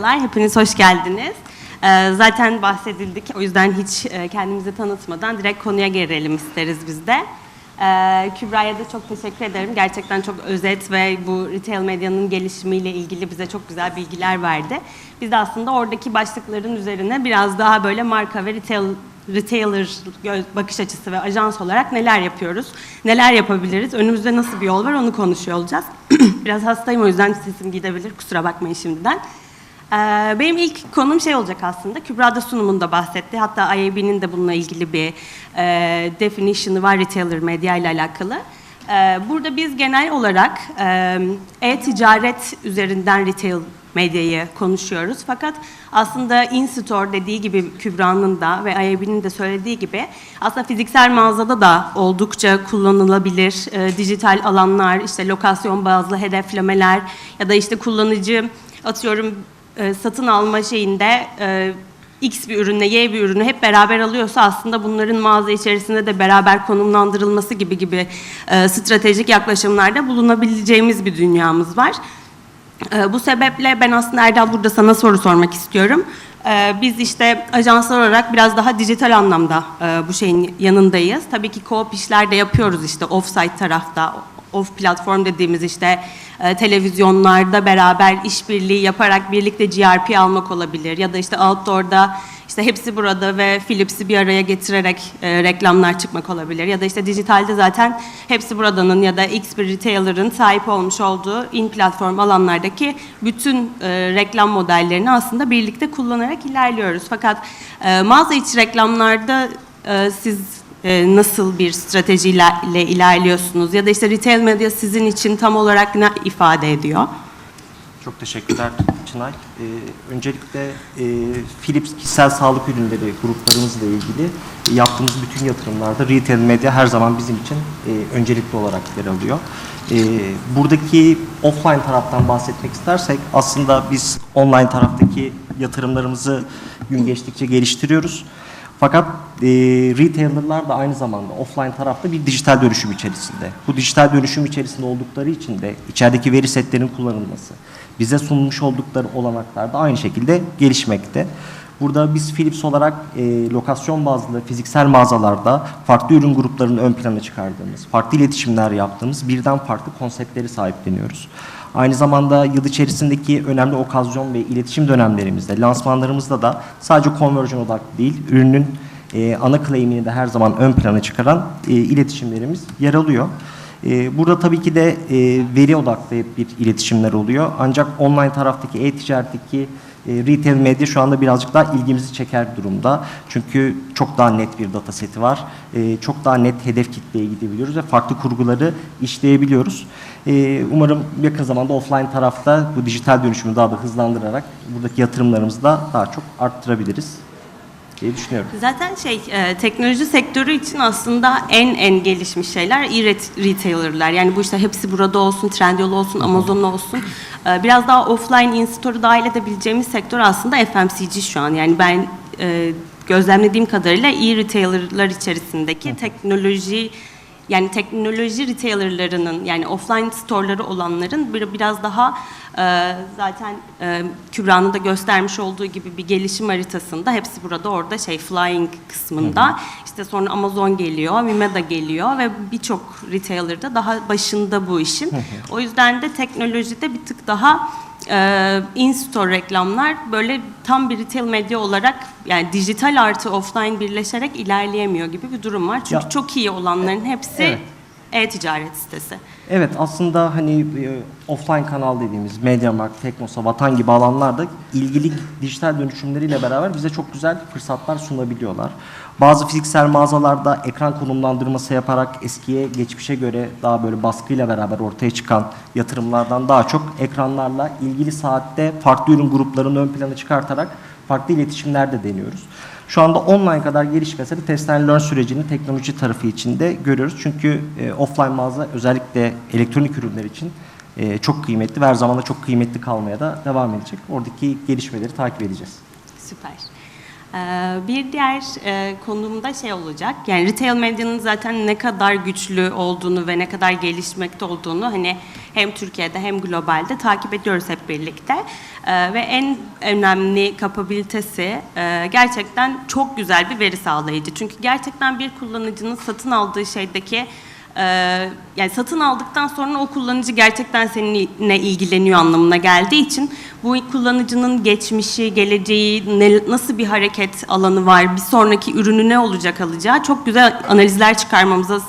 Merhabalar, hepiniz hoş geldiniz. Ee, zaten bahsedildik, o yüzden hiç e, kendimizi tanıtmadan direkt konuya girelim isteriz biz de. Ee, Kübra'ya da çok teşekkür ederim. Gerçekten çok özet ve bu retail medyanın gelişimiyle ilgili bize çok güzel bilgiler verdi. Biz de aslında oradaki başlıkların üzerine biraz daha böyle marka ve retail retailer bakış açısı ve ajans olarak neler yapıyoruz, neler yapabiliriz, önümüzde nasıl bir yol var onu konuşuyor olacağız. Biraz hastayım o yüzden sesim gidebilir, kusura bakmayın şimdiden. Ee, benim ilk konum şey olacak aslında, Kübra da sunumunda bahsetti. Hatta IAB'nin de bununla ilgili bir e, definition'ı var retailer medya ile alakalı. Ee, burada biz genel olarak e, e-ticaret üzerinden retail medyayı konuşuyoruz. Fakat aslında in-store dediği gibi Kübra'nın da ve IAB'nin de söylediği gibi aslında fiziksel mağazada da oldukça kullanılabilir e, dijital alanlar, işte lokasyon bazlı hedeflemeler ya da işte kullanıcı atıyorum e, satın alma şeyinde e, X bir ürünle Y bir ürünü hep beraber alıyorsa aslında bunların mağaza içerisinde de beraber konumlandırılması gibi gibi e, stratejik yaklaşımlarda bulunabileceğimiz bir dünyamız var. Ee, Bu sebeple ben aslında Erdal burada sana soru sormak istiyorum. Ee, Biz işte ajanslar olarak biraz daha dijital anlamda e, bu şeyin yanındayız. Tabii ki co-op işler de yapıyoruz işte off-site tarafta, off platform dediğimiz işte e, televizyonlarda beraber işbirliği yaparak birlikte GRP almak olabilir ya da işte outdoor'da işte hepsi burada ve Philips'i bir araya getirerek e, reklamlar çıkmak olabilir. Ya da işte dijitalde zaten hepsi buradanın ya da X bir retailer'ın sahip olmuş olduğu in platform alanlardaki bütün e, reklam modellerini aslında birlikte kullanarak ilerliyoruz. Fakat e, mağaza içi reklamlarda e, siz e, nasıl bir stratejiyle ile ilerliyorsunuz? Ya da işte retail medya sizin için tam olarak ne ifade ediyor? Çok teşekkürler Çınay. Ee, öncelikle e, Philips kişisel sağlık ürünleri gruplarımızla ilgili yaptığımız bütün yatırımlarda retail medya her zaman bizim için e, öncelikli olarak yer alıyor. E, buradaki offline taraftan bahsetmek istersek aslında biz online taraftaki yatırımlarımızı gün geçtikçe geliştiriyoruz. Fakat e, retailerlar da aynı zamanda offline tarafta bir dijital dönüşüm içerisinde. Bu dijital dönüşüm içerisinde oldukları için de içerideki veri setlerinin kullanılması, bize sunmuş oldukları olanaklar da aynı şekilde gelişmekte. Burada biz Philips olarak e, lokasyon bazlı fiziksel mağazalarda farklı ürün gruplarını ön plana çıkardığımız, farklı iletişimler yaptığımız birden farklı konseptleri sahipleniyoruz. Aynı zamanda yıl içerisindeki önemli okazyon ve iletişim dönemlerimizde, lansmanlarımızda da sadece conversion odaklı değil, ürünün e, ana claim'ini de her zaman ön plana çıkaran e, iletişimlerimiz yer alıyor. E, burada tabii ki de e, veri odaklı bir iletişimler oluyor. Ancak online taraftaki e-ticaretteki retail medya şu anda birazcık daha ilgimizi çeker durumda. Çünkü çok daha net bir data seti var. E, çok daha net hedef kitleye gidebiliyoruz ve farklı kurguları işleyebiliyoruz. E, umarım yakın zamanda offline tarafta bu dijital dönüşümü daha da hızlandırarak buradaki yatırımlarımızı da daha çok arttırabiliriz diye düşünüyorum. Zaten şey e, teknoloji sektörü için aslında en en gelişmiş şeyler e-retailer'lar. Yani bu işte hepsi burada olsun, Trendyol olsun, Amazon olsun. E, biraz daha offline in-store'u dahil edebileceğimiz sektör aslında FMCG şu an. Yani ben e, gözlemlediğim kadarıyla e-retailer'lar içerisindeki teknoloji yani teknoloji retailerlarının yani offline store'ları olanların bir, biraz daha e, zaten e, Kübra'nın da göstermiş olduğu gibi bir gelişim haritasında hepsi burada orada şey flying kısmında. İşte sonra Amazon geliyor, Vimeo geliyor ve birçok retailer da daha başında bu işin. o yüzden de teknolojide bir tık daha e, in-store reklamlar böyle tam bir retail medya olarak yani dijital artı offline birleşerek ilerleyemiyor gibi bir durum var. Çünkü Ya- çok iyi olanların hepsi Evet. E-ticaret sitesi. Evet aslında hani e, offline kanal dediğimiz Mediamarkt, Teknosa, Vatan gibi alanlarda ilgili dijital dönüşümleriyle beraber bize çok güzel fırsatlar sunabiliyorlar. Bazı fiziksel mağazalarda ekran konumlandırması yaparak eskiye, geçmişe göre daha böyle baskıyla beraber ortaya çıkan yatırımlardan daha çok ekranlarla ilgili saatte farklı ürün gruplarını ön plana çıkartarak farklı iletişimler de deniyoruz. Şu anda online kadar gelişmese de test and learn sürecini teknoloji tarafı içinde görüyoruz. Çünkü e, offline mağaza özellikle elektronik ürünler için e, çok kıymetli ve her zaman da çok kıymetli kalmaya da devam edecek. Oradaki gelişmeleri takip edeceğiz. Süper. Ee, Bir diğer e, konum da şey olacak. Yani retail medyanın zaten ne kadar güçlü olduğunu ve ne kadar gelişmekte olduğunu hani hem Türkiye'de hem globalde takip ediyoruz hep birlikte. Ee, Ve en önemli kapabilitesi e, gerçekten çok güzel bir veri sağlayıcı. Çünkü gerçekten bir kullanıcının satın aldığı şeydeki e, yani satın aldıktan sonra o kullanıcı gerçekten seninle ilgileniyor anlamına geldiği için bu kullanıcının geçmişi, geleceği, ne, nasıl bir hareket alanı var, bir sonraki ürünü ne olacak alacağı çok güzel analizler çıkarmamıza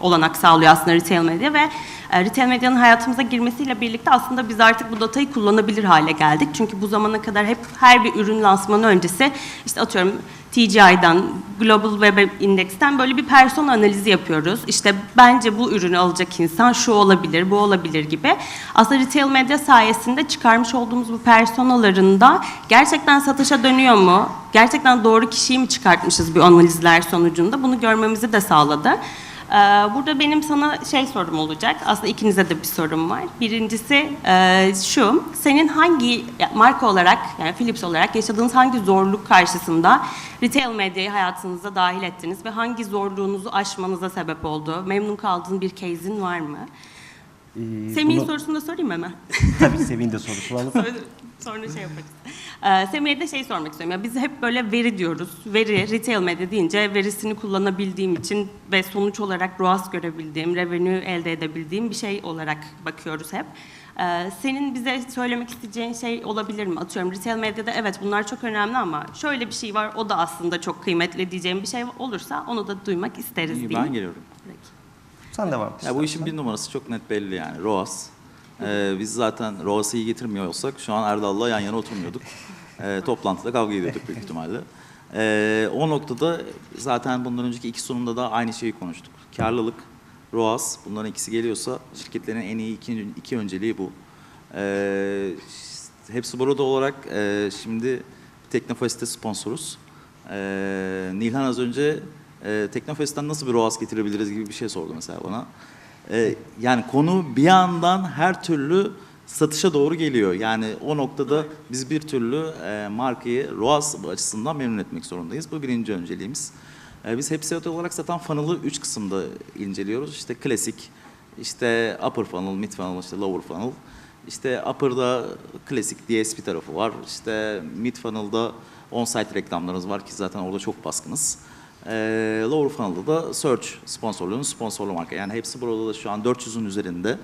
olanak sağlıyor aslında retail medya ve e, retail medyanın hayatımıza girmesiyle birlikte aslında biz artık bu datayı kullanabilir hale geldik. Çünkü bu zamana kadar hep her bir ürün lansmanı öncesi işte atıyorum TGI'dan, Global Web Index'ten böyle bir persona analizi yapıyoruz. İşte bence bu ürünü alacak insan şu olabilir, bu olabilir gibi. Aslında retail medya sayesinde çıkarmış olduğumuz bu personaların da gerçekten satışa dönüyor mu? Gerçekten doğru kişiyi mi çıkartmışız bu analizler sonucunda? Bunu görmemizi de sağladı. Ee, Burada benim sana şey sorum olacak. Aslında ikinize de bir sorum var. Birincisi e, şu. Senin hangi marka olarak yani Philips olarak yaşadığınız hangi zorluk karşısında retail medyayı hayatınıza dahil ettiniz ve hangi zorluğunuzu aşmanıza sebep oldu? Memnun kaldığın bir case'in var mı? Ee, Semih'in bunu- sorusunu da sorayım hemen. Tabii Semih'in de sorusu var. Sonra, sonra şey yaparız. Ee, Semih'e de şey sormak istiyorum. Ya biz hep böyle veri diyoruz. Veri, retail medya deyince verisini kullanabildiğim için ve sonuç olarak ROAS görebildiğim, revenue elde edebildiğim bir şey olarak bakıyoruz hep. Ee, senin bize söylemek isteyeceğin şey olabilir mi? Atıyorum retail medyada evet bunlar çok önemli ama şöyle bir şey var o da aslında çok kıymetli diyeceğim bir şey olursa onu da duymak isteriz İyi, diyeyim. ben geliyorum. Peki. Sen devam et. Ya bu işin bir numarası çok net belli yani ROAS. Ee, biz zaten ROAS'ı iyi getirmiyor olsak şu an Erdal'la yan yana oturmuyorduk. Ee, toplantıda kavga ediyorduk büyük ihtimalle. Ee, o noktada zaten bundan önceki iki sunumda da aynı şeyi konuştuk. Karlılık, ROAS bunların ikisi geliyorsa şirketlerin en iyi iki, iki önceliği bu. Ee, hepsi burada olarak e, şimdi Teknofest'te sponsoruz. Ee, Nilhan az önce e, Teknofest'ten nasıl bir ROAS getirebiliriz gibi bir şey sordu mesela bana. Ee, yani konu bir yandan her türlü satışa doğru geliyor. Yani o noktada biz bir türlü e, markayı ROAS açısından memnun etmek zorundayız. Bu birinci önceliğimiz. Ee, biz hepsi olarak satan funnel'ı üç kısımda inceliyoruz. İşte klasik, işte upper funnel, mid funnel, işte lower funnel. İşte upper'da klasik DSP tarafı var. İşte mid funnel'da on-site reklamlarınız var ki zaten orada çok baskınız. Lower funnel'da da search sponsorluğunun sponsorlu marka. Yani hepsi burada da şu an 400'ün üzerinde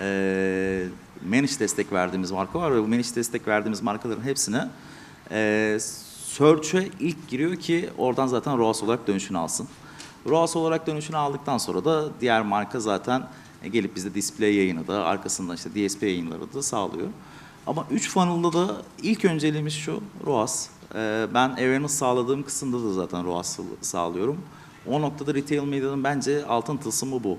ee, manage destek verdiğimiz marka var ve bu manage destek verdiğimiz markaların hepsine ee, search'e ilk giriyor ki oradan zaten ROAS olarak dönüşünü alsın. ROAS olarak dönüşünü aldıktan sonra da diğer marka zaten e, gelip bizde display yayını da arkasından işte DSP yayınları da sağlıyor. Ama 3 funnel'da da ilk önceliğimiz şu ROAS. Ee, ben awareness sağladığım kısımda da zaten ROAS sağlıyorum. O noktada retail medyanın bence altın tılsımı bu.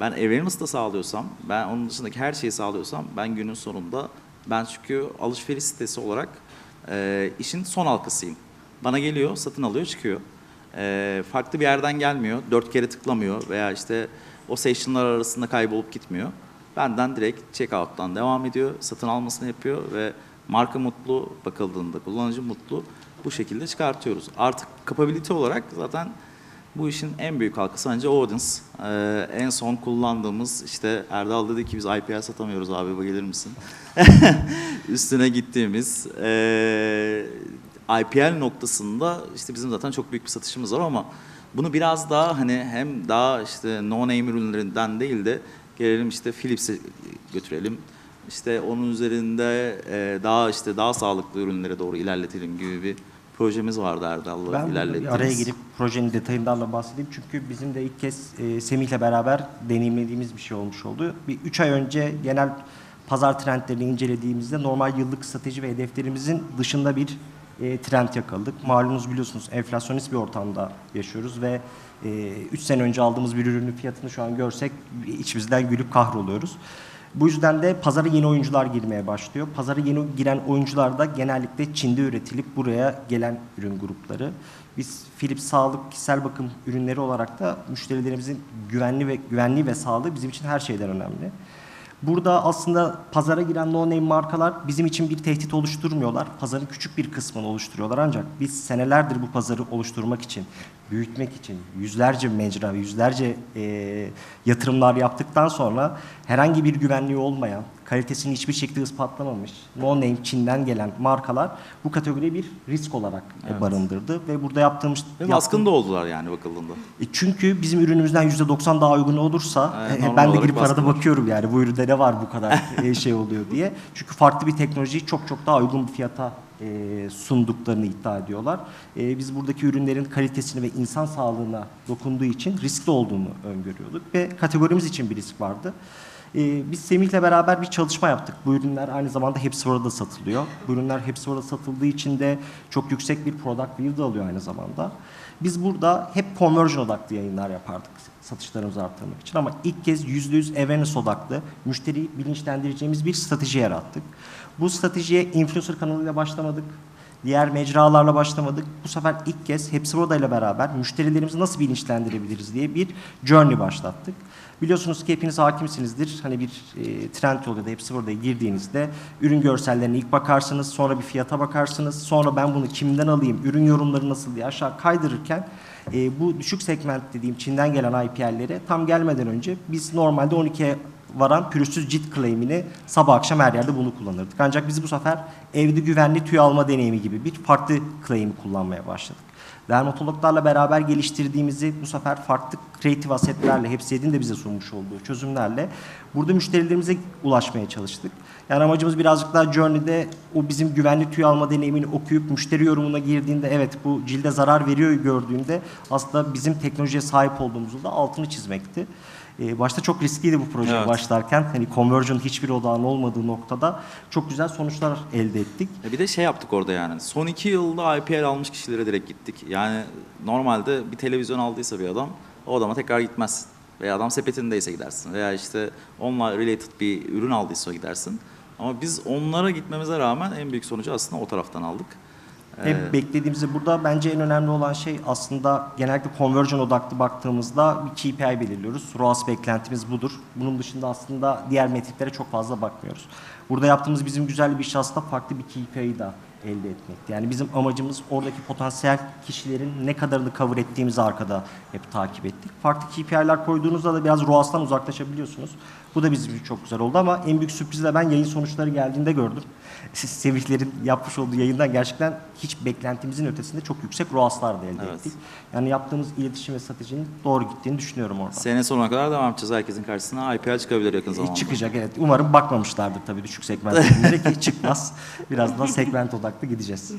Ben awareness da sağlıyorsam, ben onun dışındaki her şeyi sağlıyorsam ben günün sonunda ben çünkü alışveriş sitesi olarak e, işin son halkasıyım. Bana geliyor, satın alıyor, çıkıyor. E, farklı bir yerden gelmiyor, dört kere tıklamıyor veya işte o session'lar arasında kaybolup gitmiyor. Benden direkt checkout'tan devam ediyor, satın almasını yapıyor ve marka mutlu, bakıldığında kullanıcı mutlu. Bu şekilde çıkartıyoruz. Artık capability olarak zaten bu işin en büyük halkası bence audience. Ee, en son kullandığımız işte Erdal dedi ki biz IPL satamıyoruz abi bu gelir misin? Üstüne gittiğimiz ee, IPL noktasında işte bizim zaten çok büyük bir satışımız var ama bunu biraz daha hani hem daha işte no name ürünlerinden değil de gelelim işte Philips'e götürelim. İşte onun üzerinde ee, daha işte daha sağlıklı ürünlere doğru ilerletelim gibi bir projemiz vardı Erdal'la ilerlettiğimiz. araya girip projenin detayından da bahsedeyim. Çünkü bizim de ilk kez e, Semih'le beraber deneyimlediğimiz bir şey olmuş oldu. Bir üç ay önce genel pazar trendlerini incelediğimizde normal yıllık strateji ve hedeflerimizin dışında bir e, trend yakaladık. Malumunuz biliyorsunuz enflasyonist bir ortamda yaşıyoruz ve 3 sene önce aldığımız bir ürünün fiyatını şu an görsek içimizden gülüp kahroluyoruz. Bu yüzden de pazara yeni oyuncular girmeye başlıyor. Pazara yeni giren oyuncular da genellikle Çin'de üretilip buraya gelen ürün grupları. Biz Philips sağlık, kişisel bakım ürünleri olarak da müşterilerimizin güvenli ve güvenliği ve sağlığı bizim için her şeyden önemli. Burada aslında pazara giren no name markalar bizim için bir tehdit oluşturmuyorlar. Pazarın küçük bir kısmını oluşturuyorlar ancak biz senelerdir bu pazarı oluşturmak için, büyütmek için yüzlerce mecra, yüzlerce e, yatırımlar yaptıktan sonra herhangi bir güvenliği olmayan, kalitesini hiçbir şekilde ispatlamamış, no name Çin'den gelen markalar bu kategoriye bir risk olarak e, barındırdı ve burada yaptığımız Ve baskın da oldular yani bakıldığında. e Çünkü bizim ürünümüzden %90 daha uygun olursa Evet, e, normal ben de girip arada bakıyorum yani bu üründe ne var bu kadar e, şey oluyor diye. Çünkü farklı bir teknolojiyi çok çok daha uygun bir fiyata e, sunduklarını iddia ediyorlar. E, biz buradaki ürünlerin kalitesini ve insan sağlığına dokunduğu için riskli olduğunu öngörüyorduk ve kategorimiz için bir risk vardı. E, biz Semih'le beraber bir çalışma yaptık. Bu ürünler aynı zamanda hepsi orada satılıyor. Bu ürünler hepsi orada satıldığı için de çok yüksek bir product yield alıyor aynı zamanda. Biz burada hep conversion odaklı yayınlar yapardık satışlarımızı arttırmak için ama ilk kez %100 awareness odaklı müşteriyi bilinçlendireceğimiz bir strateji yarattık. Bu stratejiye influencer kanalıyla başlamadık. Diğer mecralarla başlamadık. Bu sefer ilk kez Hepsi ile beraber müşterilerimizi nasıl bilinçlendirebiliriz diye bir journey başlattık. Biliyorsunuz ki hepiniz hakimsinizdir. Hani bir e, trend yol ya da Hepsi Burada'ya girdiğinizde ürün görsellerine ilk bakarsınız, sonra bir fiyata bakarsınız, sonra ben bunu kimden alayım, ürün yorumları nasıl diye aşağı kaydırırken e, bu düşük segment dediğim Çin'den gelen IPL'lere tam gelmeden önce biz normalde 12'ye varan pürüzsüz cilt claim'ini sabah akşam her yerde bunu kullanırdık. Ancak biz bu sefer evde güvenli tüy alma deneyimi gibi bir farklı claim'i kullanmaya başladık. Dermatologlarla beraber geliştirdiğimizi bu sefer farklı kreatif asetlerle, hepsi de bize sunmuş olduğu çözümlerle burada müşterilerimize ulaşmaya çalıştık. Yani amacımız birazcık daha Journey'de o bizim güvenli tüy alma deneyimini okuyup müşteri yorumuna girdiğinde evet bu cilde zarar veriyor gördüğünde aslında bizim teknolojiye sahip olduğumuzu da altını çizmekti. Ee, başta çok riskliydi bu proje Evet. başlarken. Hani conversion hiçbir odağın olmadığı noktada çok güzel sonuçlar elde ettik. E bir de şey yaptık orada yani. Son iki yılda IPL almış kişilere direkt gittik. Yani normalde bir televizyon aldıysa bir adam o adama tekrar gitmezsin. Veya adam sepetindeyse gidersin. Veya işte onunla related bir ürün aldıysa gidersin. Ama biz onlara gitmemize rağmen en büyük sonucu aslında o taraftan aldık. Hep beklediğimizde burada bence en önemli olan şey aslında genellikle conversion odaklı baktığımızda bir KPI belirliyoruz. ROAS beklentimiz budur. Bunun dışında aslında diğer metriklere çok fazla bakmıyoruz. Burada yaptığımız bizim güzel bir iş aslında farklı bir KPI'yi da elde etmekti. Yani bizim amacımız oradaki potansiyel kişilerin ne kadarını cover ettiğimizi arkada hep takip ettik. Farklı KPI'ler koyduğunuzda da biraz ROAS'tan uzaklaşabiliyorsunuz. Bu da bizim için çok güzel oldu ama en büyük sürprizi de ben yayın sonuçları geldiğinde gördüm. Siz Semihlerin yapmış olduğu yayından gerçekten hiç beklentimizin ötesinde çok yüksek ROAS'lar da elde Evet. ettik. Yani yaptığımız iletişim ve stratejinin doğru gittiğini düşünüyorum orada. Sene sonuna kadar devam edeceğiz herkesin karşısına. IPL çıkabilir yakın zamanda. Çıkacak evet. Umarım bakmamışlardır tabii düşük segment ki çıkmaz. Biraz daha segment odaklı gideceğiz.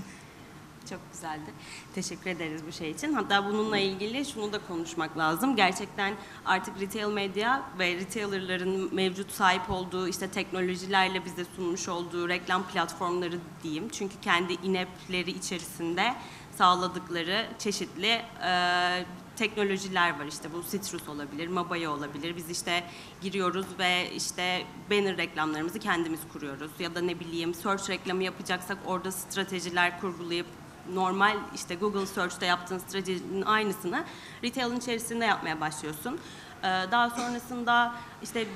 Çok güzeldi. Teşekkür ederiz bu şey için. Hatta bununla ilgili şunu da konuşmak lazım. Gerçekten artık retail medya ve retailerların mevcut sahip olduğu işte teknolojilerle bize sunmuş olduğu reklam platformları diyeyim. Çünkü kendi inepleri içerisinde sağladıkları çeşitli e, teknolojiler var işte bu Citrus olabilir, Mabaya olabilir. Biz işte giriyoruz ve işte banner reklamlarımızı kendimiz kuruyoruz. Ya da ne bileyim search reklamı yapacaksak orada stratejiler kurgulayıp normal işte Google Search'te yaptığın stratejinin aynısını retail'in içerisinde yapmaya başlıyorsun. Ee, Daha sonrasında işte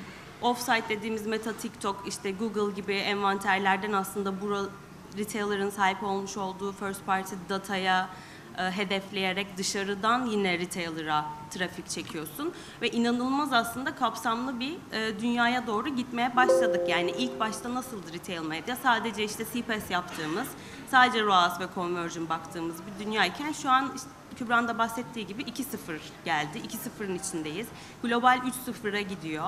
offsite dediğimiz Meta, TikTok, işte Google gibi envanterlerden aslında bura, retailer'ın sahip olmuş olduğu first party dataya hedefleyerek dışarıdan yine retailer'a trafik çekiyorsun ve inanılmaz aslında kapsamlı bir e, dünyaya doğru gitmeye başladık. Yani ilk başta nasıldı retail medya? Sadece işte CPS yaptığımız, sadece ROAS ve conversion baktığımız bir dünyayken şu an işte Kübra'nın da bahsettiği gibi 2.0 geldi. 2.0'ın içindeyiz. Global 3.0'a gidiyor.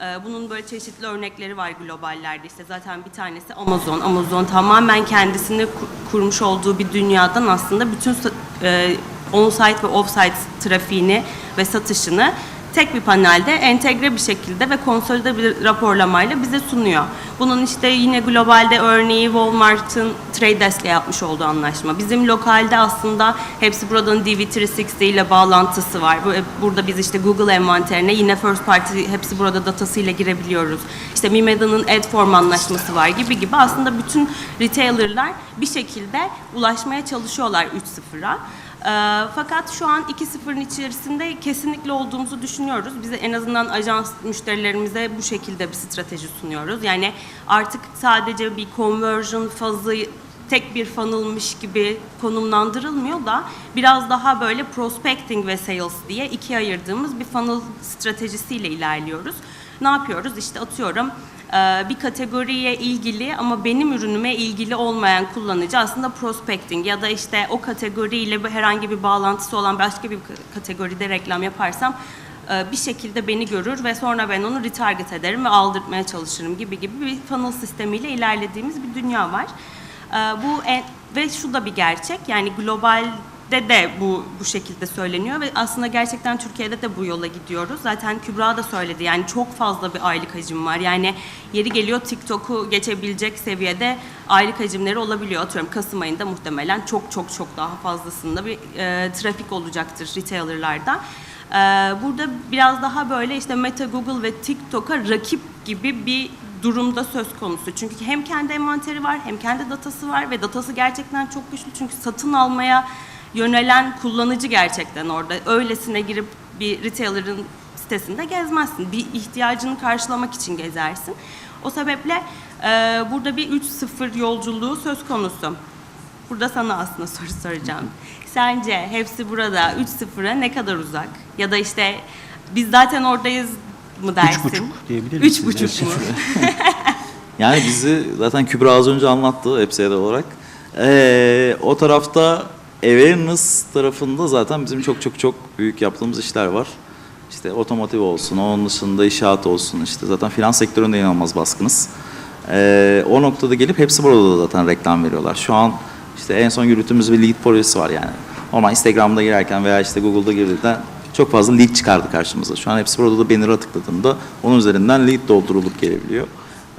Ee, Bunun böyle çeşitli örnekleri var globallerde. İşte zaten bir tanesi Amazon. Amazon tamamen kendisini ku- kurmuş olduğu bir dünyadan aslında bütün e, on-site ve off-site trafiğini ve satışını tek bir panelde entegre bir şekilde ve konsolide bir raporlamayla bize sunuyor. Bunun işte yine globalde örneği Walmart'ın Trade Desk'le yapmış olduğu anlaşma. Bizim lokalde aslında hepsi buradan DV360 ile bağlantısı var. Bu- Burada biz işte Google envanterine yine first party hepsi burada datasıyla girebiliyoruz. İşte Mimeda'nın Adform anlaşması var gibi gibi aslında bütün retailerlar bir şekilde ulaşmaya çalışıyorlar 3.0'a. Ee, fakat şu an 2.0'ın içerisinde kesinlikle olduğumuzu düşünüyoruz. Biz en azından ajans müşterilerimize bu şekilde bir strateji sunuyoruz. Yani artık sadece bir conversion fazı tek bir funnel'mış gibi konumlandırılmıyor da biraz daha böyle prospecting ve sales diye ikiye ayırdığımız bir funnel stratejisiyle ilerliyoruz. Ne yapıyoruz? İşte atıyorum e, bir kategoriye ilgili ama benim ürünüme ilgili olmayan kullanıcı aslında prospecting ya da işte o kategoriyle herhangi bir bağlantısı olan başka bir kategoride reklam yaparsam e, bir şekilde beni görür ve sonra ben onu retarget ederim ve aldırtmaya çalışırım gibi gibi bir funnel sistemiyle ilerlediğimiz bir dünya var. E, Bu en, ve şu da bir gerçek yani globalde de bu bu şekilde söyleniyor ve aslında gerçekten Türkiye'de de bu yola gidiyoruz. Zaten Kübra da söyledi yani çok fazla bir aylık hacim var. Yani yeri geliyor TikTok'u geçebilecek seviyede aylık hacimleri olabiliyor. Atıyorum Kasım ayında muhtemelen çok çok çok daha fazlasında bir e, trafik olacaktır retailerlarda. E, burada biraz daha böyle işte Meta, Google ve TikTok'a rakip gibi bir durumda söz konusu. Çünkü hem kendi envanteri var hem kendi datası var ve datası gerçekten çok güçlü. Çünkü satın almaya yönelen kullanıcı gerçekten orada. Öylesine girip bir retailer'ın sitesinde gezmezsin. Bir ihtiyacını karşılamak için gezersin. O sebeple e, burada bir 3-0 yolculuğu söz konusu. Burada sana aslında soru soracağım. Sence hepsi burada 3-0'a ne kadar uzak? Ya da işte biz zaten oradayız mı dersin? Üç buçuk diyebilir Üç misiniz? buçuk mu? Yani bizi zaten Kübra az önce anlattı web olarak. Ee, o tarafta awareness tarafında zaten bizim çok çok çok büyük yaptığımız işler var. İşte otomotiv olsun, onun dışında inşaat olsun işte zaten finans sektöründe inanılmaz baskınız. Ee, o noktada gelip hepsi burada da zaten reklam veriyorlar. Şu an işte en son yürüttüğümüz bir lead projesi var yani. Normal Instagram'da girerken veya işte Google'da girdiğinde çok fazla lead çıkardı karşımıza. Şu an hepsi burada da banner'a tıkladığında onun üzerinden lead doldurulup gelebiliyor.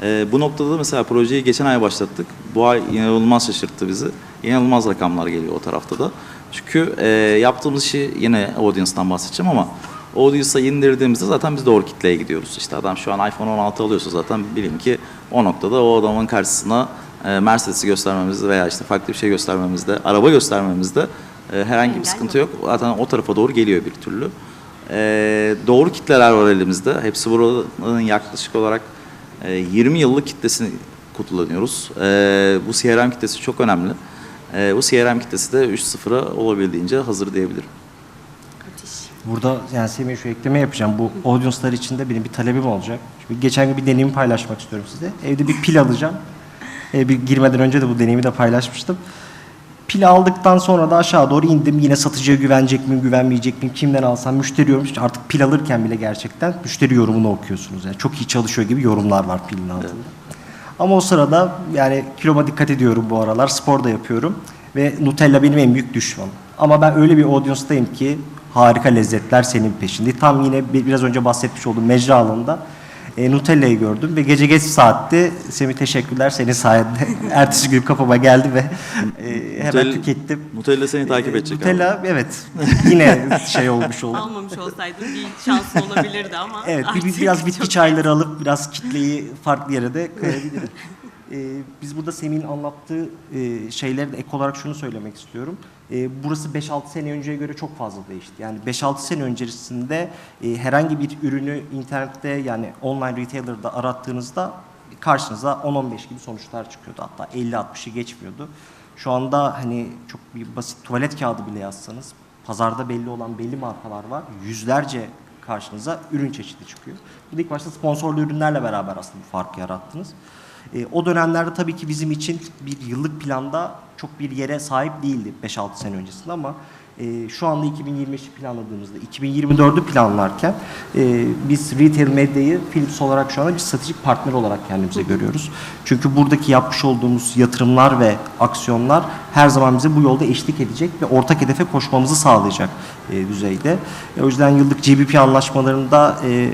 Ee, bu noktada da mesela projeyi geçen ay başlattık. Bu ay inanılmaz şaşırttı bizi. İnanılmaz rakamlar geliyor o tarafta da. Çünkü e, yaptığımız işi yine audience'dan bahsedeceğim ama audience'a indirdiğimizde zaten biz doğru kitleye gidiyoruz. İşte adam şu an iPhone 16 alıyorsa zaten bilin ki o noktada o adamın karşısına e, Mercedes'i göstermemizde veya işte farklı bir şey göstermemizde, araba göstermemizde e, herhangi bir sıkıntı yok. Zaten o tarafa doğru geliyor bir türlü. E, doğru kitleler var elimizde. Hepsi buranın yaklaşık olarak e, 20 yıllık kitlesini kullanıyoruz. E, bu CRM kitlesi çok önemli. E, bu CRM kitlesi de 3.0'a olabildiğince hazır diyebilirim. Burada yani Semih şu ekleme yapacağım. Bu audience'lar için de benim bir talebim olacak. Şimdi geçen gün bir deneyimi paylaşmak istiyorum size. Evde bir pil alacağım. Ee, bir girmeden önce de bu deneyimi de paylaşmıştım. Pil aldıktan sonra da aşağı doğru indim. Yine satıcıya güvenecek miyim, güvenmeyecek miyim, kimden alsam müşteri yorumu. Artık pil alırken bile gerçekten müşteri yorumunu okuyorsunuz. Yani çok iyi çalışıyor gibi yorumlar var pilin altında. Ama o sırada yani kiloma dikkat ediyorum bu aralar. Spor da yapıyorum. Ve Nutella benim en büyük düşmanım. Ama ben öyle bir audience'dayım ki harika lezzetler senin peşinde. Tam yine bir- biraz önce bahsetmiş olduğum mecra alanında e, Nutella'yı gördüm ve gece geç saatte Semih teşekkürler senin sayende ertesi gün kapıma geldi ve e, hemen Nutella- tükettim. Nutella seni takip E, edecek abi. Nutella evet yine şey olmuş oldu. Almamış olsaydın bir şansın olabilirdi ama Evet, bir, biraz bitki çayları alıp biraz kitleyi farklı yere de koyabilirim. Ee, biz burada Semih'in anlattığı e, şeyleri de ek olarak şunu söylemek istiyorum. Ee, burası 5-6 sene önceye göre çok fazla değişti. Yani 5-6 sene öncesinde e, herhangi bir ürünü internette yani online retailer'da arattığınızda karşınıza 10-15 gibi sonuçlar çıkıyordu. Hatta 50-60'ı geçmiyordu. Şu anda hani çok bir basit tuvalet kağıdı bile yazsanız pazarda belli olan belli markalar var. Yüzlerce karşınıza ürün çeşidi çıkıyor. De ilk başta sponsorlu ürünlerle beraber aslında bu farkı yarattınız. E, o dönemlerde tabii ki bizim için bir yıllık planda çok bir yere sahip değildi 5-6 sene öncesinde ama e, şu anda 2025'i planladığımızda 2024'ü planlarken e, biz retail medyayı Philips olarak şu anda bir stratejik partner olarak kendimize görüyoruz. Çünkü buradaki yapmış olduğumuz yatırımlar ve aksiyonlar her zaman bize bu yolda eşlik edecek ve ortak hedefe koşmamızı sağlayacak e, düzeyde. E, o yüzden yıllık GBP anlaşmalarında e,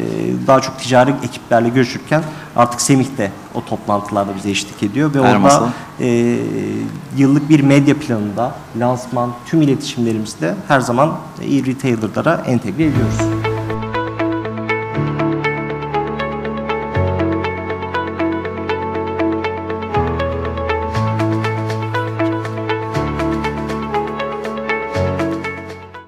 daha çok ticari ekiplerle görüşürken artık Semih de o toplantılarda bize eşlik ediyor ve Her orada masa. e, yıllık bir medya planında lansman tüm iletişimlerimizde her zaman e-retailer'lara entegre ediyoruz.